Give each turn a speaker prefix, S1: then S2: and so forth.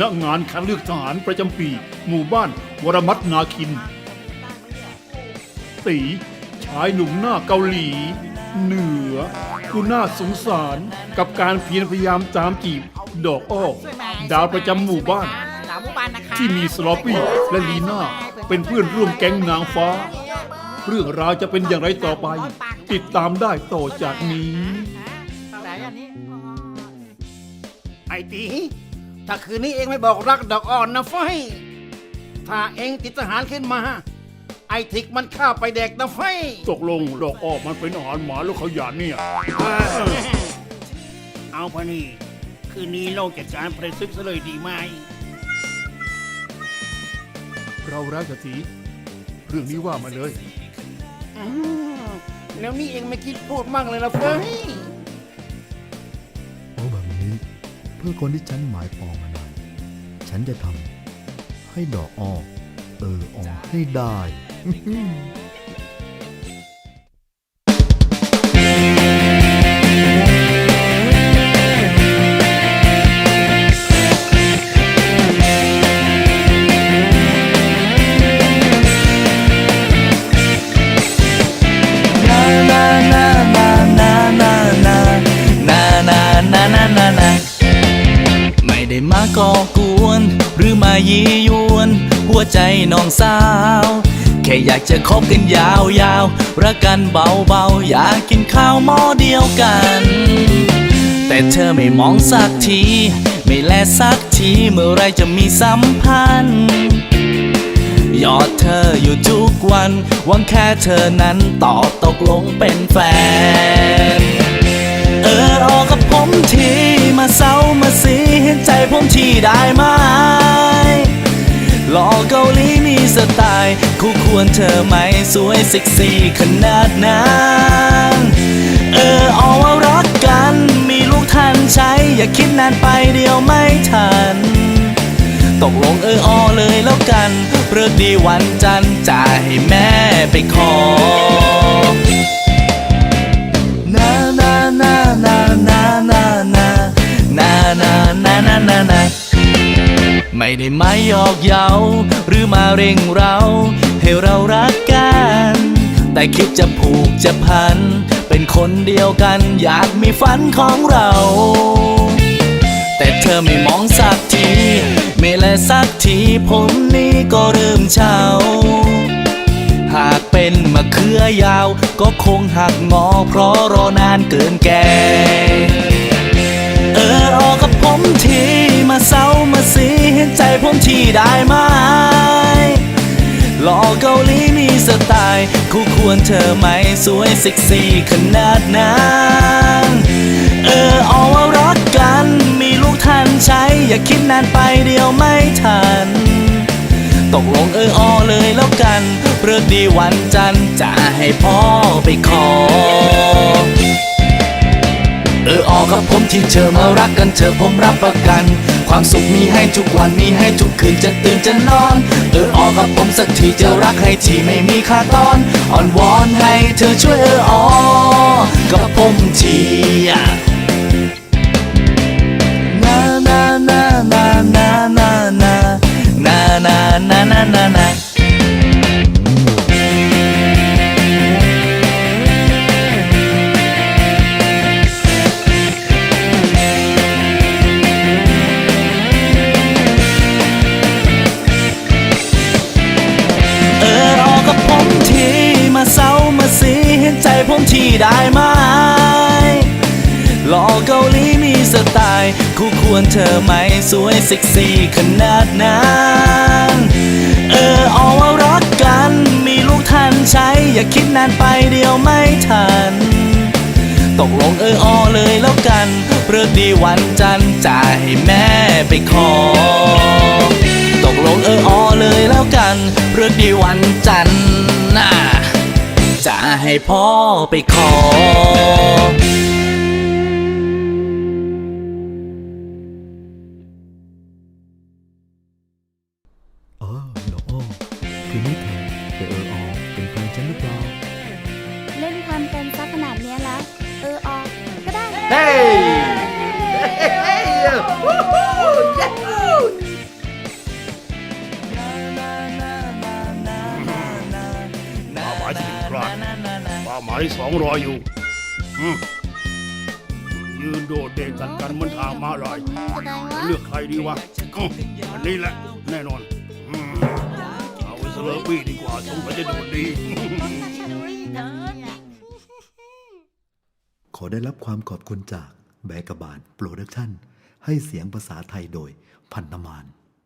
S1: ณงานคัดเลือกทหารประจำปี หมู่บ้าน วรมัตนาคิน ตีชายหนุ่มหน้าเกาหลี เหนือกูน่าสงสารกับการเพียรพยายามตามจีบ ดอกอ้อดาวประจำหมู่บ้าน
S2: ดาวหมู่บ้านนะคะ
S1: ที่มีสลอปปี้และลีน่า เป็นเพื่อนร่วมแก๊งนางฟ้า เรื่องราวจะเป็นอย่างไรต่อไป ติดตามได้ต่อจากนี้
S2: ไอันนี้
S3: ไอตี ถ้าคืนนี้เองไม่บอกรักดอกอ่อนนะไฟถ้าเองติดทหารขึ้นมา ไอ้ทิกมันฆ่าไปแดกนะไฟ
S1: ตกลงดอกอ้อมันเป็นอาหารหมาหรือเขาหยาดเนี่ย
S3: เอาพะนี่ คืนนี้เราจัดการประซึกซะเลยดีไหม
S1: เรารักกะทีเรื่องนี้ว่ามาเลย
S3: อืมแล้วนี่เองไม่คิดพูดมั่งเลยนะเฟ้ย
S4: พื่อคนที่ฉันหมายปองมานานฉันจะทำให้ดอกออเออออให้ได้
S5: ไม่ได้มา ก่อกวน หรือมายียวน หัวใจน้องสาว แค่อยากจะคบกันยาวๆ รักกันเบาๆ อยากกินข้าวหม้อเดียวกัน แต่เธอไม่มองสักที ไม่แลสักทีเมื่อไรจะมีสัมพันธ์ยอดเธออยู่ทุกวันหวังแค่เธอนั้นตอบตกลงเป็นแฟน เออออกกับผมทีมาเศร้ามาเสีเห็น ผมทีได้ไหมหล่อเกาหลีมีสไตล์คู่ควรเธอไหมสวยเซ็กซี่ขนาดนั้นเออเอาว่ารักกัน มีลูกทันใช้ อย่าคิดนานไปเดียวไม่ทัน ตกลงเออออเลยแล้วกันเลิกดีวันจันทร์จะให้แม่ไปขอ ไม่ได้มาหยอกเย้าหรือมาเร่งเรา ให้เรารักกัน แต่คิดจะผูกจะพัน เป็นคนเดียวกันอยากมีฝันของเรา แต่เธอไม่มองสักที ไม่แลสักทีผมนี่ก็เริ่มเฉาหากเป็นมะเขือยาว ก็คงหักงอเพราะรอนานเกินแก่เออออกกับ ผมทีมาเศร้ามาสีเห็นใจผมทีได้ไหมหล่อเกาหลีมีสไตล์คู่ควรเธอไหมสวยเซ็กซี่ขนาดนั้นเออเอาว่ารักกัน มีลูกทันใช้ อย่าคิดนานไปเดียวไม่ทัน ตกลงเออออเลยแล้วกันเลิกดีวันจันทร์จะให้พ่อไปขอเออออ กับผมที่เธอมารักกันเธอผมรับประกัน ความสุขมีให้ทุกวันมีให้ทุกคืนจะตื่นจะนอนเออออกับผมสักทีจะรักให้ทีไม่มีค่าตอนอ่อนวอนให้เธอช่วยเออออกับผมทีนานานานานานานานานานา ใจผมที่ได้ไหมหล่อเกาหลีมีสไตล์คู่ควรเธอไหมสวยเซ็กซี่ขนาดนั้นเอออว่ารักกัน มีลูกทันใช้ อย่าคิดนานไปเดียวไม่ทัน ตกลงเอออเลยแล้วกันเลิกดีวันจันทร์จะให้แม่ไปขอ ตกลงเอออเลยแล้วกันเลิกดีวันจันทร์ จะให้พ่อไปขอ
S4: เออดออคืนนี้เธอจะเออออเป็นแฟนฉันหรือเปล่า
S6: เล่นทำเป็นซักขนาดเนี้ยแล้วเออออกก็ได้
S3: เฮ้ยายสองรออยู่อืมยืนโดดเด่นกันกันเหมือนทางมาลาย
S6: แสดงว่า
S3: เลือกใครดีวะอืมอันนี้แหละ แน่นอนอืมเอาไปเสลอปี้ดีกว่าสงสัยจะโดดดี
S4: ขอได้รับความขอบคุณจากแบกบาลโปรดักชั่น ให้เสียงภาษาไทยโดยพันธมาน